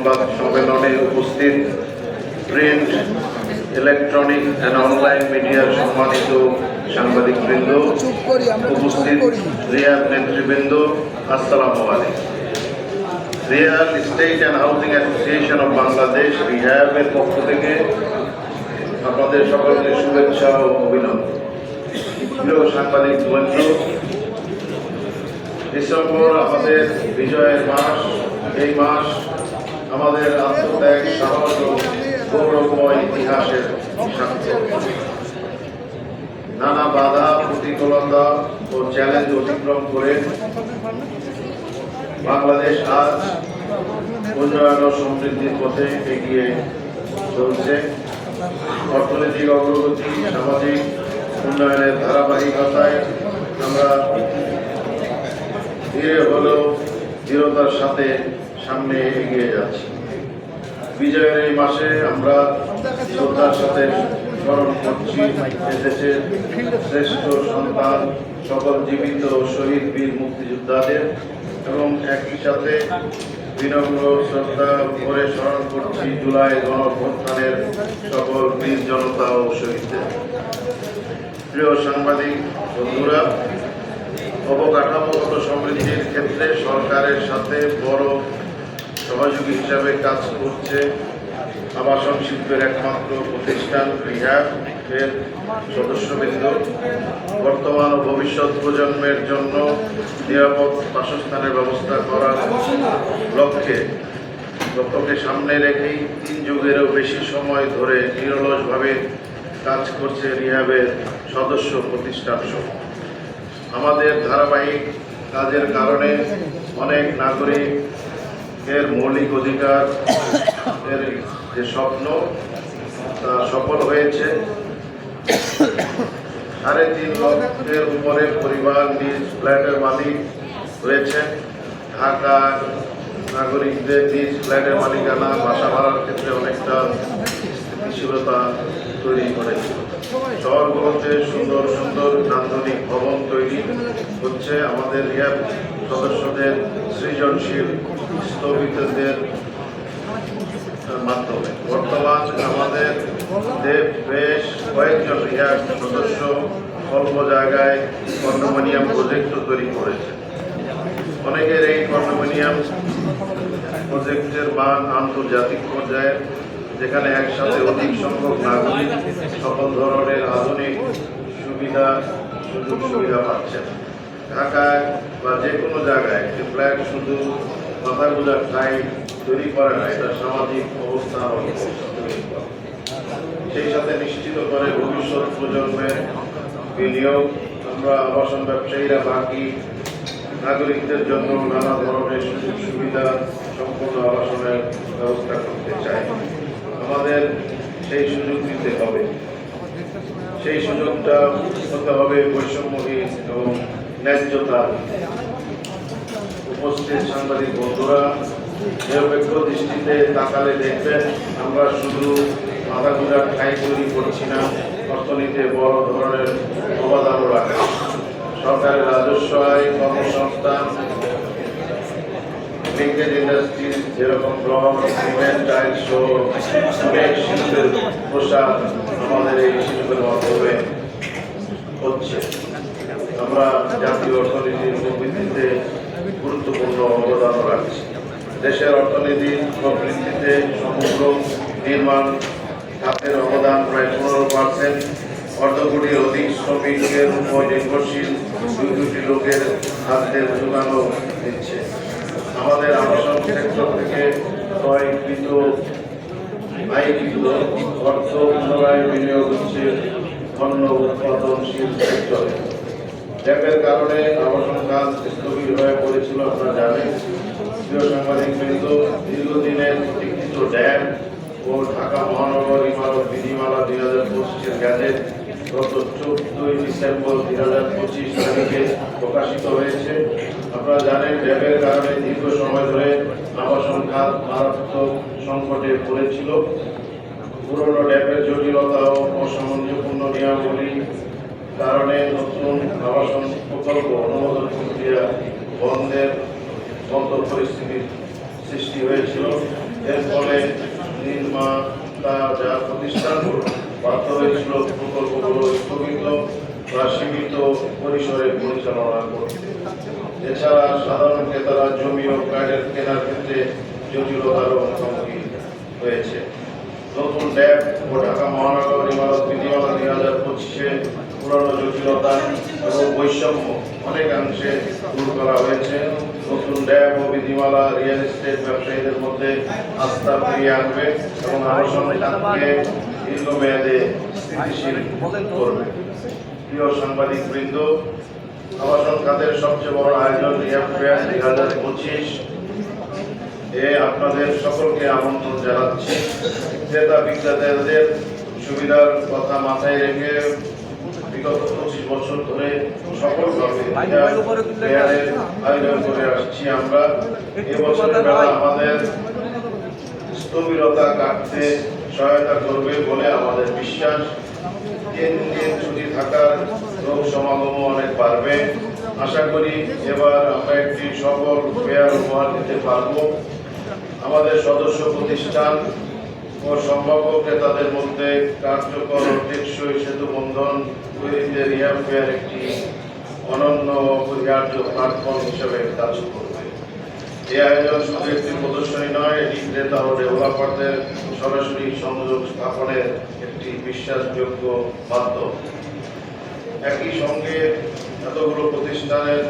সংবাদ সম্মেলনে উপস্থিত প্রিন্ট ইলেকট্রনিক অ্যান্ড অনলাইন মিডিয়ার সম্মানিত সাংবাদিকবৃন্দ উপস্থিত রিয়াদ নেতৃবৃন্দ আসসালামু আলাইকুম। Real estate and housing association of Bangladesh রিহ্যাবের পক্ষ থেকে আপনাদের সকলকে শুভেচ্ছা ও অভিনন্দন। প্রিয় সাংবাদিক বন্ধু ডিসেম্বর আমাদের বিজয়ের মাস এই মাস আমাদের আত্মত্যাগ সাহস ও গৌরবময় ইতিহাসের নানা বাধা, প্রতিকূলতা ও চ্যালেঞ্জ অতিক্রম করে বাংলাদেশ আজ উন্নয়ন ও সমৃদ্ধির পথে এগিয়ে চলছে। অর্থনৈতিক অগ্রগতি, সামাজিক উন্নয়নের ধারাবাহিকতায় আমরা ধীরে হলেও দৃঢ়তার সাথে সামনে এগিয়ে যাচ্ছি। বিজয়ের এই মাসে আমরা শ্রদ্ধার সাথে স্মরণ করছি এদেশের শ্রেষ্ঠ সন্তান, সকল জীবিত শহীদ বীর মুক্তিযোদ্ধাদের, এবং একই সাথে বিনম্র শ্রদ্ধা করে স্মরণ করছি জুলাই গণঅভ্যুত্থানের সকল বীর জনতা ও শহীদদের। প্রিয় সাংবাদিক, বন্ধুরা, অবকাঠামোগত সমৃদ্ধির ক্ষেত্রে সরকারের সাথে বড় সহযোগী হিসাবে কাজ করছে আবাসন শিল্পের একমাত্র প্রতিষ্ঠান এর সদস্যবৃন্দ। বর্তমান ও ভবিষ্যৎ প্রজন্মের জন্য নিরাপদ বাসস্থানের ব্যবস্থা করার লক্ষ্যে লক্ষ্যকে সামনে রেখেই তিন যুগেরও বেশি সময় ধরে নিরলসভাবে কাজ করছে রিহাবের সদস্য প্রতিষ্ঠান সমূহ। আমাদের ধারাবাহিক কাজের কারণে অনেক নাগরিক এর মৌলিক অধিকার, এর যে স্বপ্ন, তা সফল হয়েছে। সাড়ে তিন লক্ষের উপরে পরিবার নিজ ফ্ল্যাটের মালিক হয়েছে ঢাকা নাগরিকদের নিজ ফ্ল্যাটের মালিকানা, বাসা ভাড়ার ক্ষেত্রে অনেকটা স্থিতিশীলতা তৈরি করেছিল শহরগুলোতে সুন্দর সুন্দর নান্দনিক ভবন তৈরি হচ্ছে। আমাদের রিয়াব সদস্যদের সৃজনশীল স্থগিতদের মাধ্যমে। বর্তমান আমাদের বেশ কয়েকজন রিয়াব সদস্য অল্প জায়গায় কন্ডোমিনিয়াম প্রজেক্টও তৈরি করেছে। অনেকের এই কন্ডোমিনিয়াম প্রজেক্টের মান আন্তর্জাতিক পর্যায়ে, যেখানে একসাথে অধিক সংখ্যক নাগরিক সকল ধরনের সুবিধা, সুযোগ সুবিধা পাচ্ছেন ঢাকায় বা যে কোনো জায়গায় একটি ফ্ল্যাট শুধু মাথা গোজার ঠাই তৈরি করে না এটা সামাজিক করে। সেই সাথে নিশ্চিত করে ভবিষ্যৎ প্রজন্মের বিনিয়োগ, আমরা আবাসন ব্যবসায়ীরা বাকি নাগরিকদের জন্য নানা ধরনের সুযোগ সুবিধা সম্পূর্ণ আবাসনের ব্যবস্থা করতে চাই। আমাদের সেই সুযোগ দিতে হবে। সেই সুযোগটা হতে হবে বৈষম্যহীন এবং ন্যায্যতা। উপস্থিত সাংবাদিক বন্ধুরা, নিরপেক্ষ দৃষ্টিতে তাকালে দেখবেন, আমরা শুধু মাথা গুজার ঠাই তৈরি করছি না, অর্থনীতিতে বড় ধরনের অবদানও রাখে। সরকারের রাজস্ব আয়, কর্মসংস্থান ইন্ডাস্ট্রিজ যেরকম ব্লক, সিমেন্ট টাইল শিল্পের প্রসার আমাদের এই শিল্পের মাধ্যমে হচ্ছে। আমরা জাতীয় অর্থনীতির প্রবৃদ্ধিতে গুরুত্বপূর্ণ অবদান রাখছি। দেশের অর্থনীতির প্রবৃদ্ধিতে সমগ্র নির্মাণ খাতের অবদান প্রায় পনেরো পার্সেন্ট। অর্ধ অধিক শ্রমিকের উপর নির্ভরশীল দুই দুটি লোকের খাদ্যের যোগানও দিচ্ছে। আমাদের আবাসন ক্ষেত্র থেকে ক্রয়কৃত অর্থ পুনরায় বিনিয়োগ হচ্ছে পণ্য উৎপাদনশীল সেক্টরে। ট্যাপের কারণে আবাসন কাজ স্থগিত হয়ে পড়েছিল, আপনারা জানেন। প্রিয় সাংবাদিক বৃন্দ, দীর্ঘদিনের প্রতীক্ষিত ড্যাম ও ঢাকা মহানগর ইমারত বিধিমালা দুই হাজার পঁচিশের গ্যাজেট গত চোদ্দই ডিসেম্বর দুই হাজার পঁচিশ তারিখে প্রকাশিত হয়েছে। আপনারা জানেন ড্যামের কারণে দীর্ঘ সময় ধরে আবাসন খাত মারাত্মক সংকটে পড়েছিল। পুরনো ড্যামের জটিলতা ও অসামঞ্জস্যপূর্ণ নিয়মাবলী কারণে নতুন আবাসন প্রকল্প অনুমোদন প্রক্রিয়া বন্ধের বন্ধ পরিস্থিতির সৃষ্টি হয়েছিল। এর ফলে নির্মাতা যা প্রতিষ্ঠানগুলো হয়েছিল প্রকল্পগুলো স্থগিত বা সীমিত পরিসরে পরিচালনা করতে এছাড়া সাধারণ ক্রেতারা জমি ও ফ্ল্যাটের কেনার ক্ষেত্রে জটিলতারও মুখোমুখি হয়েছে নতুন ড্যাব ও ঢাকা মহানগর ইমারত বিধিমালা দুই হাজার পঁচিশে পুরনো জটিলতা এবং বৈষম্য অনেকাংশে দূর করা হয়েছে নতুন ড্যাব ও বিধিমালা রিয়েল এস্টেট ব্যবসায়ীদের মধ্যে আস্থা ফিরিয়ে আনবে এবং খাতকে দীর্ঘমেয়াদে স্থিতিশীল করবে। প্রিয় সাংবাদিক বৃন্দ আবাসন খাতের সবচেয়ে বড় আয়োজন ফেয়ার দুই হাজার পঁচিশ। এ আপনাদের সকলকে আমন্ত্রণ জানাচ্ছি। ক্রেতা বিক্রেতাদের সুবিধার কথা মাথায় রেখে বিগত পঁচিশ বছর ধরে সফলভাবে আয়োজন করে আসছি আমরা। এবছরের মেলা আমাদের স্থবিরতা কাটতে সহায়তা করবে বলে আমাদের বিশ্বাস। তিন দিন ছুটি থাকার লোক সমাগম অনেক বাড়বে। আশা করি এবার আমরা একটি সফল ফেয়ার উপহার দিতে পারব। আমাদের সদস্য প্রতিষ্ঠান ও সম্ভাব্য ক্রেতাদের মধ্যে কার্যকর টেকসই সেতু বন্ধন তৈরিতে রিয়াব ফেয়ার একটি অনন্য অপরিহার্য প্ল্যাটফর্ম হিসেবে কাজ করবে। শুধু একটি প্রদর্শনী নয় এটি ক্রেতা ও ডেভেলপারদের সরাসরি সংযোগ স্থাপনের একটি বিশ্বাসযোগ্য মাধ্যম একই সঙ্গে এতগুলো প্রতিষ্ঠানের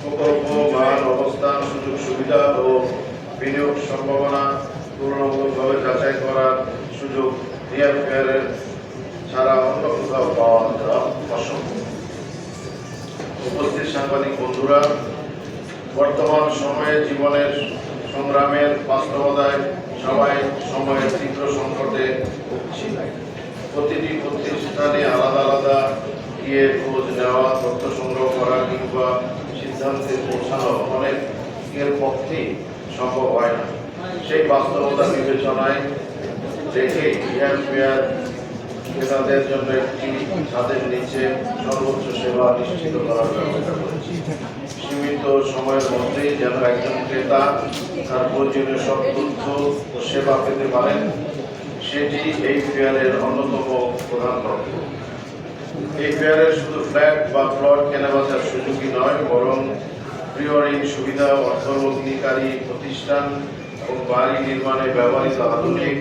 প্রকল্প মান অবস্থান সুযোগ সুবিধা ও বিনিয়োগ সম্ভাবনা তুলনামূলকভাবে যাচাই করার সুযোগ রিয়াল ফেয়ারের ছাড়া অন্য কোথাও পাওয়া অসম্ভব উপস্থিত সাংবাদিক বন্ধুরা বর্তমান সময়ে জীবনের সংগ্রামের বাস্তবতায় সবাই সময়ের তীব্র সংকটে প্রতিটি প্রতিষ্ঠানে আলাদা আলাদা গিয়ে খোঁজ নেওয়া, তথ্য সংগ্রহ করা কিংবা সিদ্ধান্তে পৌঁছানো অনেকের পক্ষেই সম্ভব হয় না। সেই বাস্তবতা বিবেচনায় ইয়ার ফেয়ার ক্রেতাদের জন্য একটি ছাদের নিচে সর্বোচ্চ সেবা নিশ্চিত করার ব্যবস্থা করেছি। সীমিত সময়ের মধ্যেই যেন একজন ক্রেতা তার প্রয়োজনীয় সব তথ্য ও সেবা পেতে পারেন, সেটি এই ফেয়ারের অন্যতম প্রধান লক্ষ্য। এই ফেয়ারের শুধু ফ্ল্যাট বা প্লট কেনাবেচার সুযোগই নয়, বরং প্রিয়রিং সুবিধা অর্থলগ্নিকারী প্রতিষ্ঠান এবং বাড়ি নির্মাণে ব্যবহৃত আধুনিক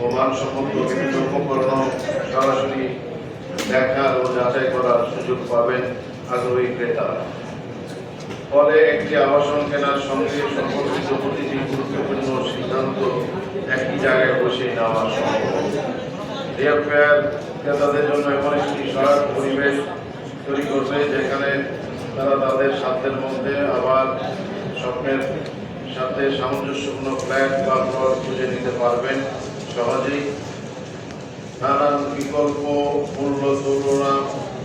ও মানসম্মত বিভিন্ন উপকরণ সরাসরি দেখার ও যাচাই করার সুযোগ পাবেন আগ্রহী ক্রেতারা। ফলে একটি আবাসন কেনার সঙ্গে সম্পর্কিত প্রতিটি গুরুত্বপূর্ণ সিদ্ধান্ত একই জায়গায় বসে নেওয়া সম্ভব। ক্রেতাদের জন্য এমন একটি সহায়ক পরিবেশ তৈরি করবে যেখানে তারা তাদের সাধ্যের মধ্যে আবার স্বপ্নের সাথে সামঞ্জস্যপূর্ণ ফ্ল্যাট বা ঘর খুঁজে নিতে পারবেন সহজেই। নানান বিকল্প, মূল্য, তুলনা,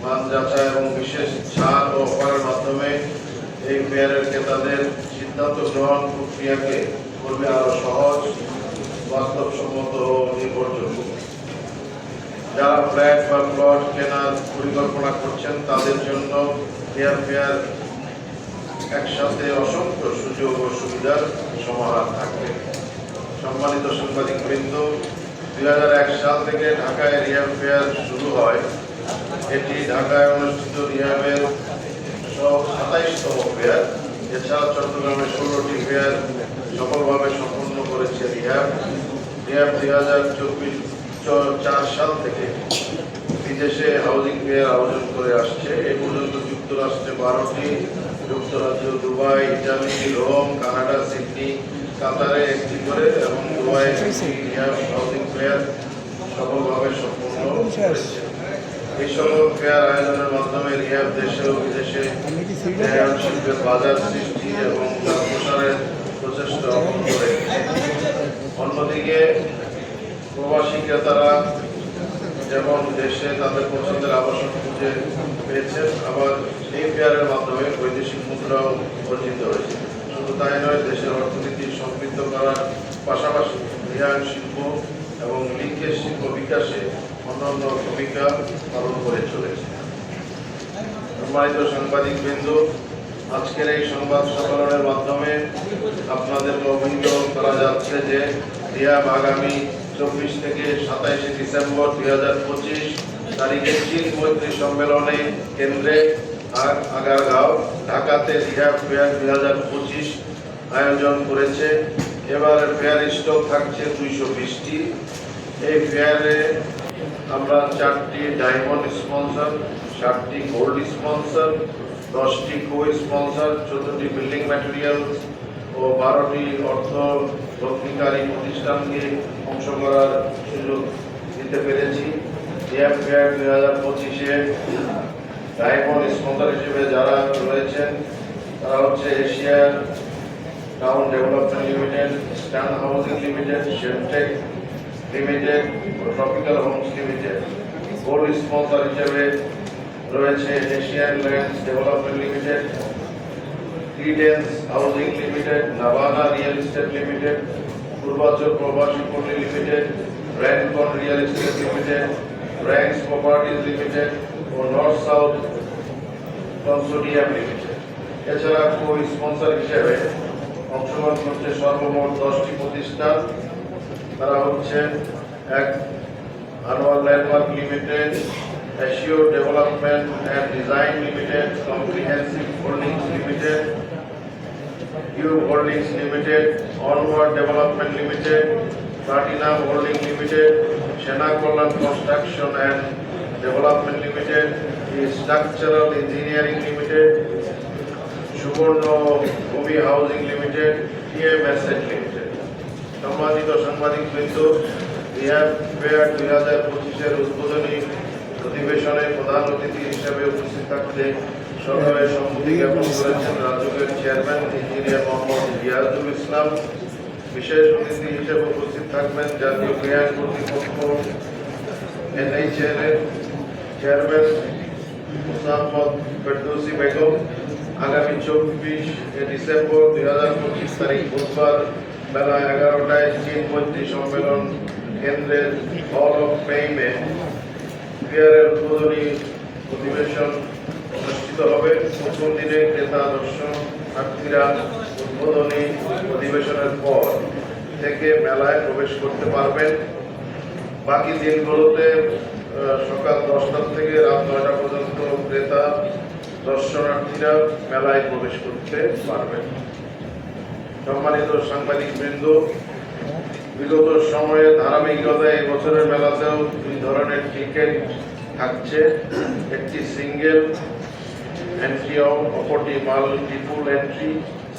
মান যাচাই এবং বিশেষ ছাড় ও অফারের মাধ্যমে এই ফেয়ারের ক্রেতাদের সিদ্ধান্ত গ্রহণ প্রক্রিয়াকে করবে আরও সহজ, বাস্তবসম্মত ও নির্ভরযোগ্য। যারা ফ্ল্যাট বা প্লট কেনার পরিকল্পনা করছেন, তাদের জন্য ফেয়ার ফেয়ার একসাথে অসংখ্য সুযোগ ও সুবিধার সমাহার থাকবে। সম্মানিত সাংবাদিক বৃন্দ দুই সাল থেকে ঢাকায় রিয়াব ফেয়ার শুরু হয়। এটি ঢাকায় অনুষ্ঠিত রিয়াবের সাতাইশতম ফেয়ার। এছাড়া চট্টগ্রামে ষোলোটি ফেয়ার সফলভাবে সম্পন্ন করেছে রিয়াব রিয়াব দুই হাজার চব্বিশ চার সাল থেকে বিদেশে হাউজিং ফেয়ার আয়োজন করে আসছে। এ পর্যন্ত যুক্তরাষ্ট্রে বারোটি, যুক্তরাজ্য Dubai, Italy, Rome, Canada, Sydney, কাতারে একটি করে এবং দুবাই হাউজিং ফেয়ার সফলভাবে সম্পন্ন করেছে। এই সকল ফেয়ার আয়োজনের মাধ্যমে রিয়াব দেশে ও বিদেশে রিয়াব শিল্পের বাজার সৃষ্টি এবং তার প্রচেষ্টা রেখেছে অন্যদিকে প্রবাসী ক্রেতারা যেমন দেশে তাদের পছন্দের আবাসন খুঁজে পেয়েছেন, আবার এই ফেয়ারের মাধ্যমে বৈদেশিক মুদ্রাও অর্জিত হয়েছে। শুধু তাই নয়, দেশের অর্থনীতি সমৃদ্ধ করার পাশাপাশি রিয়ান শিল্প এবং লিঙ্কের শিল্প বিকাশে অন্যান্য ভূমিকা পালন করে চলেছে। সম্মানিত সাংবাদিক বৃন্দ আজকের এই সংবাদ সম্মেলনের মাধ্যমে আপনাদের অভিযোগ করা যাচ্ছে যে রিয়াব আগামী চব্বিশ থেকে সাতাইশে ডিসেম্বর দুই হাজার পঁচিশ তারিখে চীন মৈত্রী সম্মেলনে কেন্দ্রে আগারগাঁও, ঢাকাতে রিহাব ফেয়ার দুই হাজার পঁচিশ আয়োজন করেছে। এবার ফেয়ার স্টক থাকছে দুইশো বিশটি। এই ফেয়ারে আমরা চারটি ডায়মন্ড স্পন্সর, চারটি গোল্ড স্পন্সর, দশটি কো স্পন্সর, চোদ্দটি বিল্ডিং ম্যাটেরিয়াল ও বারোটি অর্থ লগ্নিকারী প্রতিষ্ঠানকে অংশ করার সুযোগ দিতে পেরেছি। ফেয়ার দুই হাজার পঁচিশে ডায়মন্ড স্পন্সর হিসেবে যারা রয়েছেন, তারা হচ্ছে এশিয়ার town development limited stand housing limited Sheltech limited tropical homes limited gold sponsor হিসেবে রয়েছে Asian lands development limited credence housing limited Navana real estate limited Purbachal Probashi Palli limited Rancon real estate limited ranks properties limited ও north south consortium limited এছাড়া co sponsor হিসেবে অংশগ্রহণ করছে সর্বমোট দশটি প্রতিষ্ঠান। তারা হচ্ছে এক Anwar landmark limited এশিও development and design limited comprehensive holdings limited U holdings limited onward development limited platinum holding limited Sena Kalyan construction and development limited structural engineering limited Subarna Bhumi housing limited টিএমএসএড limited সম্মানিত সাংবাদিক বৃন্দ Rihab fair দুই হাজার পঁচিশের উদ্বোধনী অধিবেশনে প্রধান অতিথি হিসেবে উপস্থিত থাকতে সরকারে সম্মতি জ্ঞাপন করেছেন রাজুকের চেয়ারম্যান, ইঞ্জিনিয়ার মোহাম্মদ রিয়াজুল ইসলাম। বিশেষ অতিথি হিসেবে উপস্থিত থাকবেন জাতীয় ক্রীড়া কর্তৃপক্ষ এনএইচএল এর চেয়ারম্যান মোসাম্মদ ফেরদৌসি বেগম। আগামী চব্বিশ ডিসেম্বর দুই হাজার পঁচিশ তারিখ বুধবার বেলা এগারোটায় চীন মৈত্রী সম্মেলন কেন্দ্রের হল অফ ফেইমে ফেয়ারের উদ্বোধনী অধিবেশন অনুষ্ঠিত হবে। প্রথম দিনে ক্রেতা দর্শনার্থীরা উদ্বোধনী অধিবেশনের পর থেকে মেলায় প্রবেশ করতে পারবেন। বাকি দিনগুলোতে সকাল দশটা থেকে রাত নয়টা পর্যন্ত ক্রেতা, দর্শনার্থীরা মেলায় প্রবেশ করতে পারবেন। সম্মানিত সাংবাদিক বৃন্দ বিগত সময়ে ধারাবাহিকতা এই বছরের মেলাতেও দুই ধরনের টিকিট থাকছে। একটি সিঙ্গেল এন্ট্রি অপরটি মাল্টিপুল এন্ট্রি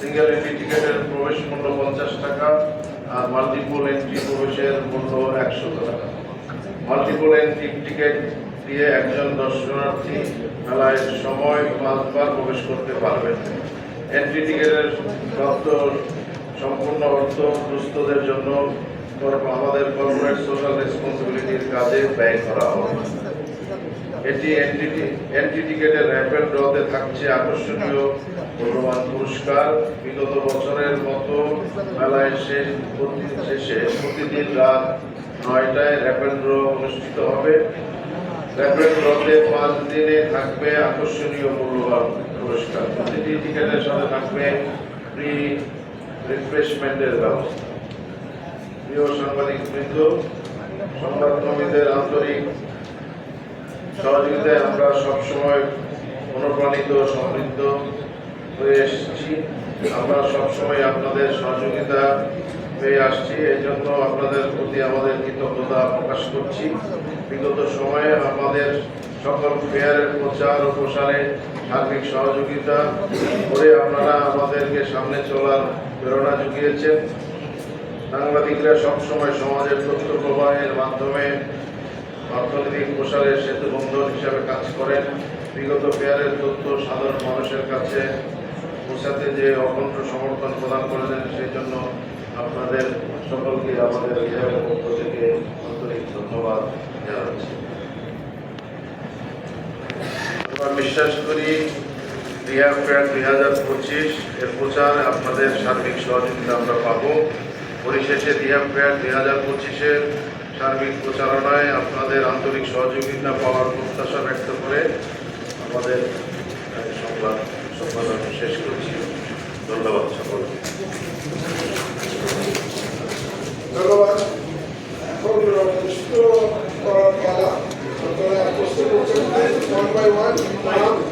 সিঙ্গেল এন্ট্রি টিকিটের প্রবেশ মূল্য পঞ্চাশ টাকা আর মাল্টিপুল এন্ট্রি প্রবেশের মূল্য একশো টাকা। মাল্টিপল এন্ট্রি টিকিট দিয়ে একজন দর্শনার্থী মেলায় সময় পাঁচবার প্রবেশ করতে পারবেন। এন্ট্রি টিকিটের প্রাপ্ত সম্পূর্ণ অর্থ দুস্থদের জন্য আমাদের কর্পোরেট সোশ্যাল রেসপন্সিবিলিটির কাজে ব্যয় করা হবে এটি এন্ট্রি এন্ট্রি টিকেটের র্যাপেড ড্রতে থাকছে আকর্ষণীয় মূল্যবান পুরস্কার। বিগত বছরের মতো মেলায় শেষ শেষে প্রতিদিন রাত নয়টায় র্যাপেড ড্র অনুষ্ঠিত হবে। র্যাপেড ড্রতে পাঁচ দিনে থাকবে আকর্ষণীয় মূল্যবান পুরস্কার। প্রতিটি টিকেটের সাথে থাকবে ফ্রি রিফ্রেশমেন্টের ব্যবস্থা। প্রিয় সাংবাদিক বৃন্দ সংবাদকর্মীদের আন্তরিক সহযোগিতায় আমরা সবসময় অনুপ্রাণিত, সমৃদ্ধ হয়ে এসেছি। আমরা সবসময় আপনাদের সহযোগিতা পেয়ে আসছি। এই জন্য আপনাদের প্রতি আমাদের কৃতজ্ঞতা প্রকাশ করছি। বিগত সময়ে আমাদের সকল ফেয়ারের প্রচার ও প্রসারে সার্বিক সহযোগিতা করে আপনারা আমাদেরকে সামনে চলার প্রেরণা জুগিয়েছেন। সাংবাদিকরা সবসময় সমাজের তথ্য প্রবাহের মাধ্যমে অর্থনৈতিক প্রসারের সেতু বন্ধন হিসাবে কাজ করেন। বিগত ফেয়ারের তথ্য সাধারণ মানুষের কাছে পৌঁছাতে যে অকণ্ঠ সমর্থন প্রদান করেছেন, সেই জন্য আপনাদের সকলকে আমাদের পক্ষ থেকে আন্তরিক ধন্যবাদ জানাচ্ছি। আমরা বিশ্বাস করি রিহা ফেয়ার দুই হাজার পঁচিশ এর প্রচার আপনাদের সার্বিক সহযোগিতা আমরা পাবো। পরিশেষে রিহা ফেয়ার দুই হাজার পঁচিশের সার্বিক প্রচারণায় আপনাদের আন্তরিক সহযোগিতা পাওয়ার প্রত্যাশা ব্যক্ত করে আমাদের সংবাদ সম্পাদন শেষ করছি। ধন্যবাদ সকলকে। ধন্যবাদ। এখন by করার